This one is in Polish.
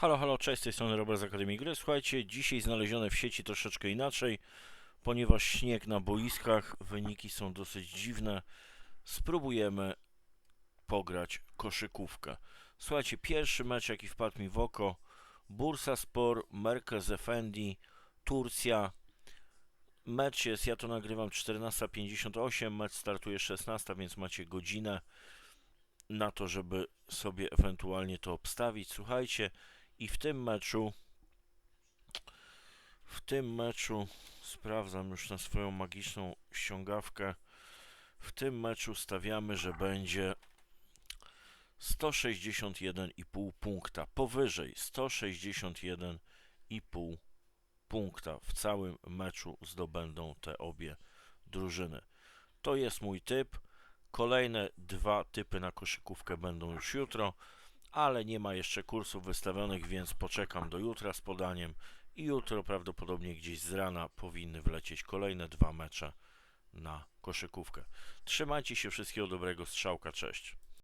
Halo, halo, cześć, z tej strony Robert z Akademii Gry. Słuchajcie, dzisiaj znalezione w sieci troszeczkę inaczej, ponieważ śnieg na boiskach, wyniki są dosyć dziwne. Spróbujemy pograć koszykówkę. Słuchajcie, pierwszy mecz jaki wpadł mi w oko, Bursaspor, Merkez Efendi, Turcja. Mecz jest, ja to nagrywam 14.58, mecz startuje 16, więc macie godzinę na to, żeby sobie ewentualnie to obstawić. Słuchajcie, i w tym meczu w tym meczu sprawdzam już na swoją magiczną ściągawkę. W tym meczu stawiamy, że będzie 161,5 punkta. Powyżej 161,5 punkta w całym meczu zdobędą te obie drużyny. To jest mój typ. Kolejne dwa typy na koszykówkę będą już jutro, ale nie ma jeszcze kursów wystawionych, więc poczekam do jutra z podaniem i jutro prawdopodobnie gdzieś z rana powinny wlecieć kolejne dwa mecze na koszykówkę. Trzymajcie się, wszystkiego dobrego, strzałka, cześć.